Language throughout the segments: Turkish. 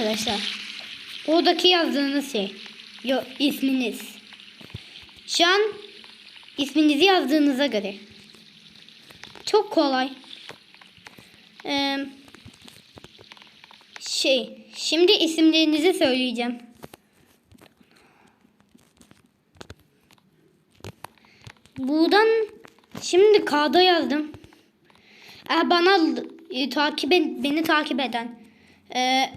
arkadaşlar. Oradaki yazdığınız şey. Yo, isminiz. Şu an isminizi yazdığınıza göre. Çok kolay. Ee, şey, şimdi isimlerinizi söyleyeceğim. Buradan şimdi kağıda yazdım. Ee, bana e, takip beni takip eden, e,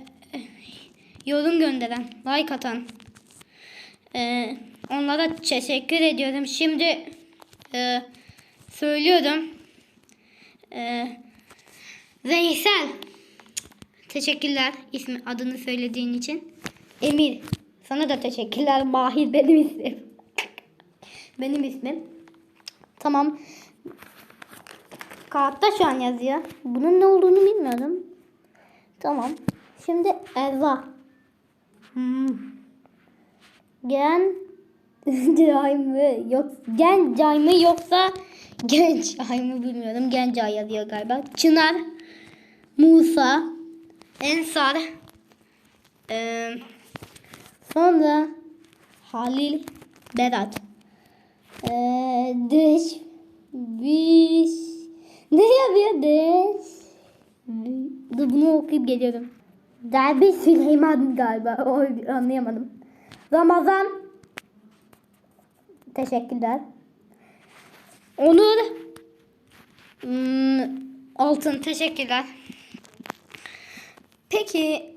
yorum gönderen, like atan, e, onlara teşekkür ediyorum. Şimdi e, söylüyorum. E, Veysel. Teşekkürler ismi adını söylediğin için. Emir. Sana da teşekkürler. Mahir benim ismim. benim ismim. Tamam. Kağıtta şu an yazıyor. Bunun ne olduğunu bilmiyorum. Tamam. Şimdi Erva. Gen Cay mı? Yok Gen Cay mı yoksa Genç Ay mı bilmiyorum. Genç Ay yazıyor galiba. Çınar Musa Ensar eee, sonra Halil Berat eee Dış Biz ne yapıyor Dış Dur bunu okuyup geliyorum. Derbi Süleyman galiba. O anlayamadım. Ramazan. Teşekkürler. Onur. Hmm, Altın. Teşekkürler. Peki.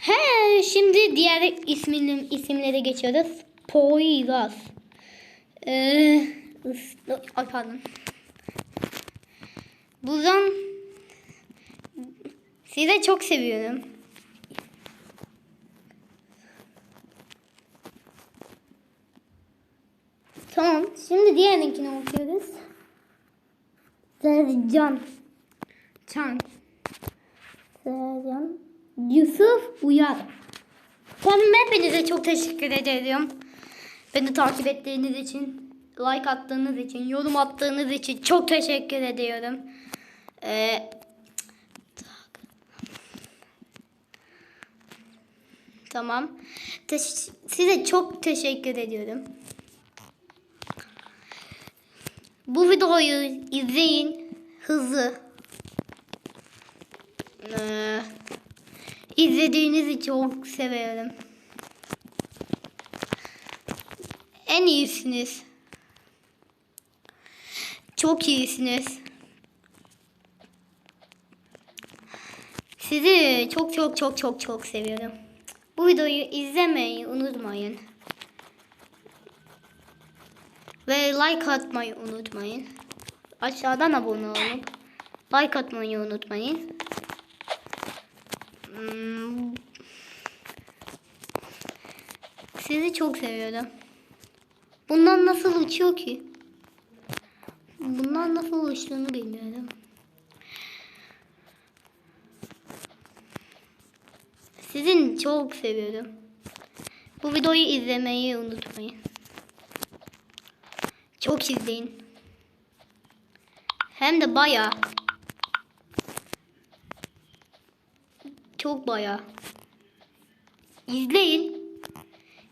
He, şimdi diğer ismini, isimlere geçiyoruz. Poyraz. Ee, pardon. Buradan sizi çok seviyorum. Tamam. Şimdi diğerinkini okuyoruz. Sercan. Can. Sercan. Yusuf Uyar. Tamam hepinize çok teşekkür ederim. Beni takip ettiğiniz için, like attığınız için, yorum attığınız için çok teşekkür ediyorum. Ee, tamam. Teş- size çok teşekkür ediyorum. Bu videoyu izleyin. Hızlı. Ee, izlediğinizi çok seviyorum. En iyisiniz. Çok iyisiniz. Sizi çok çok çok çok çok seviyorum. Bu videoyu izlemeyi unutmayın. Ve like atmayı unutmayın. Aşağıdan abone olup like atmayı unutmayın. Hmm. Sizi çok seviyorum. Bundan nasıl uçuyor ki? Bundan nasıl uçtuğunu bilmiyorum. Sizin çok seviyorum. Bu videoyu izlemeyi unutmayın. Çok izleyin. Hem de baya. Çok baya. İzleyin.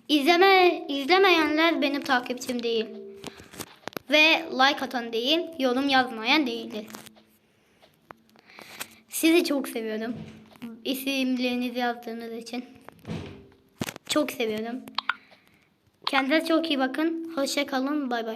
İzleme, izlemeyenler benim takipçim değil. Ve like atan değil, yorum yazmayan değildir. Sizi çok seviyorum. İsimlerinizi yazdığınız için. Çok seviyorum. Kendinize çok iyi bakın. Hoşça kalın. Bay bay.